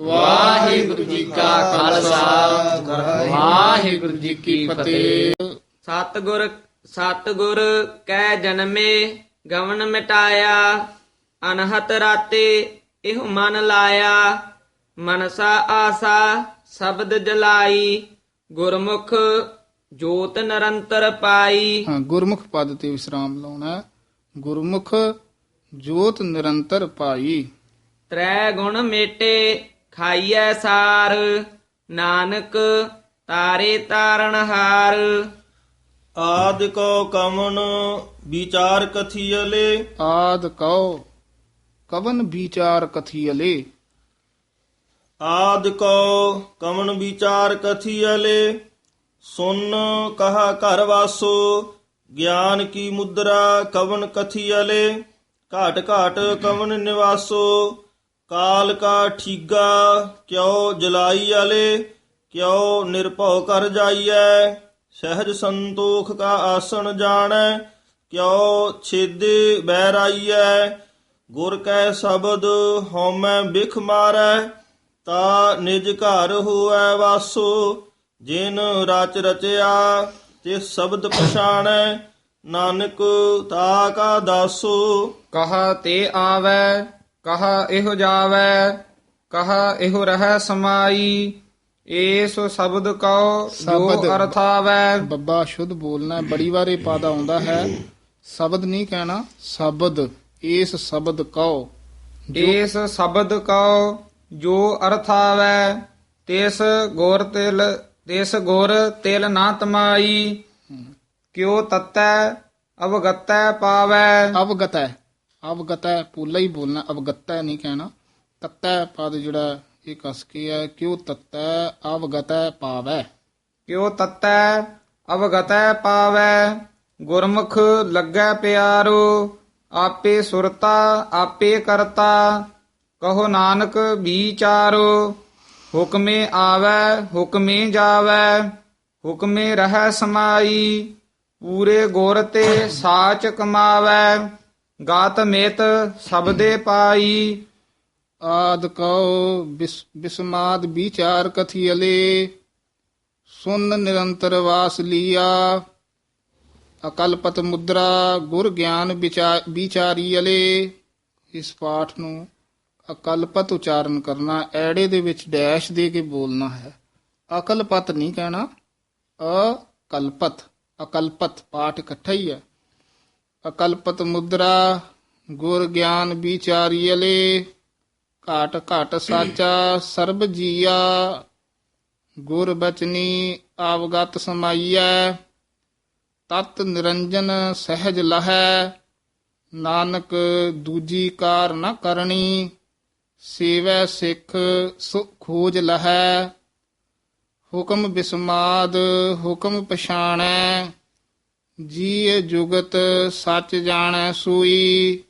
ਵਾਹਿਗੁਰੂ ਜੀ ਕਾ ਖਾਲਸਾ। ਵਾਹਿਗੁਰੂ ਜੀ ਕੀ ਫਤਿਹ। ਸਤਿਗੁਰ ਸਤਿਗੁਰ ਕੈ ਜਨਮੇ ਗਵਨ ਮਿਟਾਇਆ ਅਨਹਤ ਰਾਤੇ ਇਹ ਮਨ ਲਾਇਆ। ਮਨਸਾ ਆਸਾ ਸ਼ਬਦ ਜਲਾਈ ਗੁਰਮੁਖ ਜੋਤ ਨਿਰੰਤਰ ਪਾਈ। ਹਾਂ ਗੁਰਮੁਖ ਪਦ ਤੇ ਵਿਸਰਾਮ ਲਾਉਣਾ। ਗੁਰਮੁਖ ਜੋਤ ਨਿਰੰਤਰ ਪਾਈ। ਤ੍ਰੈ ਗੁਣ ਮੇਟੇ ਖਾਈਐ ਸਾਰ ਨਾਨਕ ਤਾਰੇ ਤਾਰਨ ਹਾਰ। ਆਦਿ ਕੋ ਕਮਨ ਵਿਚਾਰ ਕਥੀਅਲੇ ਆਦ ਕਉ ਕਵਨ ਵਿਚਾਰ ਕਥੀਅਲੇ ਆਦਿ ਕੋ ਕਮਨ ਵਿਚਾਰ ਕਥੀਅਲੇ ਸੁਨ ਕਹਾ ਘਰ ਵਾਸੋ ਗਿਆਨ ਕੀ ਮੁਦਰਾ ਕਵਨ ਕਥੀਅਲੇ ਘਾਟ ਘਾਟ ਕਵਨ ਨਿਵਾਸੋ ਕਾਲ ਕਾ ਠੀਗਾ ਕਿਉ ਜਲਾਈ ਅਲੇ ਕਿਉ ਨਿਰਭਉ ਕਰ ਜਾਈਐ, ਸਹਿਜ ਸੰਤੋਖ ਕਾ ਆਸਣ ਜਾਣੈ, ਕਿਉ ਛੇਦੇ ਬਹਿਰਾਈਐ, ਗੁਰ ਕੈ ਸ਼ਬਦ ਹਉਮੈ ਬਿਖ ਮਾਰੈ, ਤਾ ਨਿਜ ਘਰ ਹੋਐ ਵਾਸੋ, ਜਿਨ ਰਚ ਰਚਿਆ ਤੇ ਸ਼ਬਦ ਪਛਾਣੈ, ਨਾਨਕ ਤਾ ਕਾ ਦਾਸੋ। ਕਹਾ ਤੇ ਆਵੈ ਕਹਾ ਇਹੋ ਜਾਵੈ ਕਹਾ ਇਹੋ ਰਹਿ ਸਮਾਈ ਏਸ ਸ਼ਬਦ ਕਉ ਜੋ। ਅਰਥ ਆਵੈ ਬੱਬਾ ਸ਼ੁੱਧ ਬੋਲਣਾ। ਬੜੀ ਵਾਰੇ ਪਾਦਾ ਆਉਂਦਾ ਹੈ ਸ਼ਬਦ ਨਹੀਂ ਕਹਿਣਾ ਸ਼ਬਦ ਇਸ ਸ਼ਬਦ ਕਉ ਏਸ ਸ਼ਬਦ ਕਉ ਜੋ ਅਰਥ ਆਵੈ ਤਿਸ ਗੁਰ ਤਿਲ ਤਿਸ ਗੁਰ ਤਿਲ ਨਾ ਤਮਾਈ ਕਿਉ ਤਤੈ ਅਵਗਤੈ ਪਾਵੈ ਅਵਗਤ ਅਵਗਤ ਪੂਲਾ ਹੀ ਬੋਲਣਾ, ਅਵਗਤ ਹੈ ਨਹੀਂ ਕਹਿਣਾ। ਤਤੈ ਪਦ ਜਿਹੜਾ ਇਹ ਕਸ ਕੇ ਹੈ ਕਿਉ ਤਤੈ ਅਵਗਤੈ ਪਾਵੈ? ਕਿਉ ਤਤੈ ਅਵਗਤੈ ਪਾਵੈ? ਗੁਰਮੁਖ ਲੱਗੈ ਪਿਆਰੋ, ਆਪੇ ਸੁਰਤਾ, ਆਪੇ ਕਰਤਾ। ਕਹੋ ਨਾਨਕ ਵਿਚਾਰੋ ਹੁਕਮੇ ਆਵੈ, ਹੁਕਮੇ ਜਾਵੈ। ਹੁਕਮੇ ਰਹਿ ਸਮਾਈ, ਪੂਰੇ ਗੁਰ ਤੇ ਸਾਚ ਕਮਾਵੈ। ਗਾਤ ਮਿਤ ਸਬਦੇ ਪਾਈ। ਆਦ ਕਉ ਬਿਸ- ਬਿਸਮਾਦ ਵਿਚਾਰ ਕਥੀਅਲੇ ਸੁਨ ਨਿਰੰਤਰ ਵਾਸ ਲੀਆ। ਅਕਲਪਤ ਮੁਦਰਾ ਗੁਰ ਗਿਆਨ ਵਿਚਾਰੀ ਅਲੇ ਇਸ ਪਾਠ ਨੂੰ ਅਕਲਪਤ ਉਚਾਰਨ ਕਰਨਾ, ਐੜੇ ਦੇ ਵਿੱਚ ਡੈਸ਼ ਦੇ ਕੇ ਬੋਲਣਾ ਹੈ। ਅਕਲਪਤ ਨਹੀਂ ਕਹਿਣਾ, ਅਕਲਪਤ ਅਕਲਪਤ ਪਾਠ ਇਕੱਠਾ ਹੀ ਹੈ। ਅਕਲਪਤ ਮੁਦਰਾ, ਗੁਰ ਗਿਆਨ ਵਿਚਾਰੀ ਅਲੇ ਘਾਟ ਘਾਟ ਸਾਚਾ, ਸਰਬ ਜੀਆ, ਗੁਰ ਬਚਨੀ ਆਵਗਤ ਸਮਾਈਐ, ਤਤ ਨਿਰੰਜਨ ਸਹਿਜ ਲਹੈ, ਨਾਨਕ ਦੂਜੀ ਕਾਰ ਨ ਕਰਨੀ, ਸੇਵੈ ਸਿੱਖ ਸੁ ਖੋਜ ਲਹੈ, ਹੁਕਮ ਬਿਸਮਾਦ, ਹੁਕਮ ਪਛਾਣੈ ਜੀ ਜੁਗਤ ਸੱਚ ਜਾਣੈ ਸੂਈ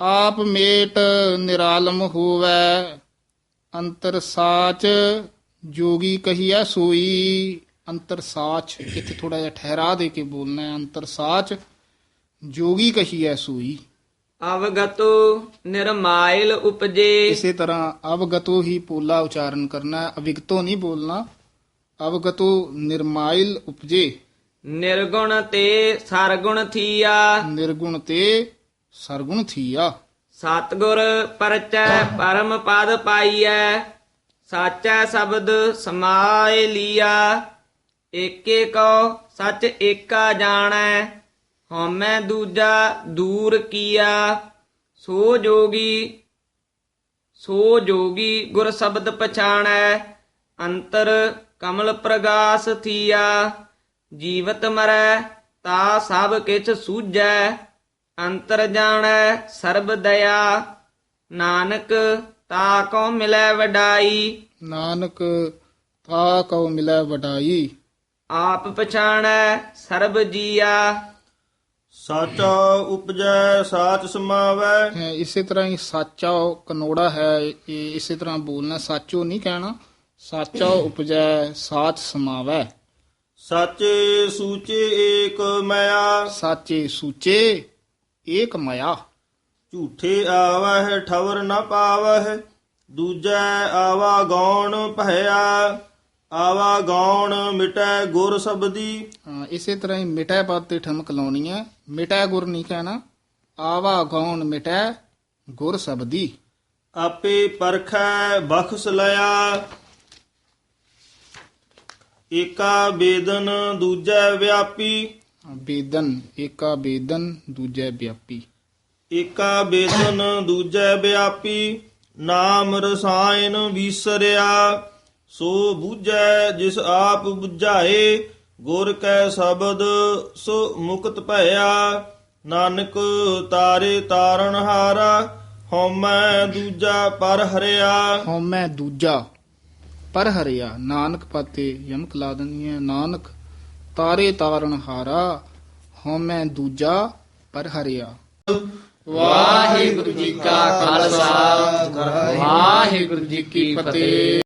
ਆਪ ਮੇਟ ਨਿਰਾਲਮ ਹੋਵੈ ਅੰਤਰ ਸਾਚ ਜੋਗੀ ਕਹੀਐ ਸੋਈ। ਅੰਤਰ ਸਾਚ ਇੱਥੇ ਥੋੜਾ ਜਿਹਾ ਠਹਿਰਾ ਦੇ ਕੇ ਬੋਲਣਾ ਹੈ। ਅੰਤਰ ਸਾਚ ਜੋਗੀ ਕਹੀਐ ਸੋਈ। ਅਵਗਤੋ ਨਿਰਮਾਇਲ ਉਪਜੇ। ਇਸੇ ਤਰ੍ਹਾਂ ਅਵਗਤੋ ਹੀ ਪੋਲਾ ਉਚਾਰਨ ਕਰਨਾ ਹੈ। ਅਵਿਗਤੋ ਨਹੀਂ ਬੋਲਣਾ। ਅਵਗਤੋ ਨਿਰਮਾਇਲ ਉਪਜੇ। ਨਿਰਗੁਣ ਤੇ ਸਰਗੁਣ ਥੀਆ। ਨਿਰਗੁਣ ਤੇ ਸਰਗੁਣ ਥੀਆ। ਸਤਿਗੁਰ ਪਰਚੈ ਪਰਮ ਪਦ ਪਾਈਐ ਸਾਚੈ ਸ਼ਬਦ ਸਮਾਏ ਲੀਆ। ਏਕੇ ਕੋ ਸੱਚ ਏਕਾ ਜਾਣੈ ਹਉਮੈ ਦੂਜਾ ਦੂਰ ਕੀਆ। ਸੋ ਜੋਗੀ ਸੋ ਜੋਗੀ ਗੁਰ ਸ਼ਬਦ ਪਛਾਣੈ ਅੰਤਰ ਕਮਲ ਪ੍ਰਗਾਸ ਥੀਆ। ਜੀਵਤ ਮਰੈ ਤਾ ਸਭ ਕਿਛ ਸੂਝੈ ਅੰਤਰ ਜਾਣੈ ਸਰਬ ਦਇਆ। ਨਾਨਕ ਤਾ ਕੋ ਮਿਲੈ ਵਡਾਈ। ਨਾਨਕ ਤਾ ਕਉ ਮਿਲੈ ਵਡਾਈ। ਆਪ ਪਛਾਣੈ ਸਰਬ ਜੀਆ। ਸਾਚਾ ਉਪਜੈ ਸਾਚ ਸਮਾਵੈ। ਹੈ, ਇਸੇ ਤਰ੍ਹਾਂ ਹੀ ਸਾਚਾ ਕਨੋੜਾ ਹੈ ਇਹ ਇਸੇ ਤਰ੍ਹਾਂ ਬੋਲਣਾ ਸਾਚੋ ਨਹੀਂ ਕਹਿਣਾ। ਸਾਚਾ ਉਪਜੈ ਸਾਚ ਸਮਾਵੈ। ਸਾਚੇ ਸੂਚੇ ਏਕ ਮਇਆ। ਸਾਚੇ ਸੂਚੇ ਏਕ ਮਇਆ। ਝੂਠੇ ਆਵਹਿ ਠਵਰ ਨ ਪਾਵਹਿ। ਦੂਜੈ ਆਵਾ ਗੌਣ ਭਇਆ। ਆਵਾ ਗੌਣ ਮਿਟੈ ਗੁਰ ਸਬਦੀ। ਹਾਂ, ਇਸੇ ਤਰ੍ਹਾਂ ਹੀ ਮਿਟੈ ਪਦ ਤੇ ਠਮਕ ਲਾਉਣੀ ਹੈ। ਮਿਟੈ ਗੁਰ ਨਹੀਂ ਕਹਿਣਾ। ਆਵਾ ਗੌਣ ਮਿਟੈ ਗੁਰ ਸਬਦੀ। ਆਪੇ ਪਰਖੈ ਬਖਸ ਲਿਆ। ਏਕਾ ਬੇਦਨ ਦੂਜੈ ਵਿਆਪੀ। ਬੇਦਨ ਏਕਾ ਬੇਦਨ ਦੂਜੈ ਵਿਆਪੀ। ਏਕਾ ਬੇਦਨ ਦੂਜੈ ਵਿਆਪੀ। ਨਾਮ ਰਸਾਇਨ ਵੀਸਰਿਆ ਸੋ ਬੂਝੈ ਜਿਸ ਆਪ ਬੁਝਾਏ ਗੁਰ ਕੈ ਸ਼ਬਦ ਸੋ ਮੁਕਤ ਭਇਆ। ਨਾਨਕ ਤਾਰੇ ਤਾਰਨ ਹਾਰਾ ਹਉਮੈ ਦੂਜਾ ਪਰ ਹਰਿਆ। ਹਉਮੈ ਦੂਜਾ ਪਰ ਹਰਿਆ, ਨਾਨਕ ਪਾਤੇ ਯਮਕ ਲਾ ਦਿੰਦੀ ਹੈ ਨਾਨਕ ਤਾਰੇ ਤਾਰਨ ਹਾਰਾ ਹਉਮੈ ਦੂਜਾ ਪਰ ਹਰਿਆ। ਵਾਹਿਗੁਰੂ ਜੀ ਕਾ ਖਾਲਸਾ, ਵਾਹਿਗੁਰੂ ਜੀ ਕੀ ਫਤਿਹ।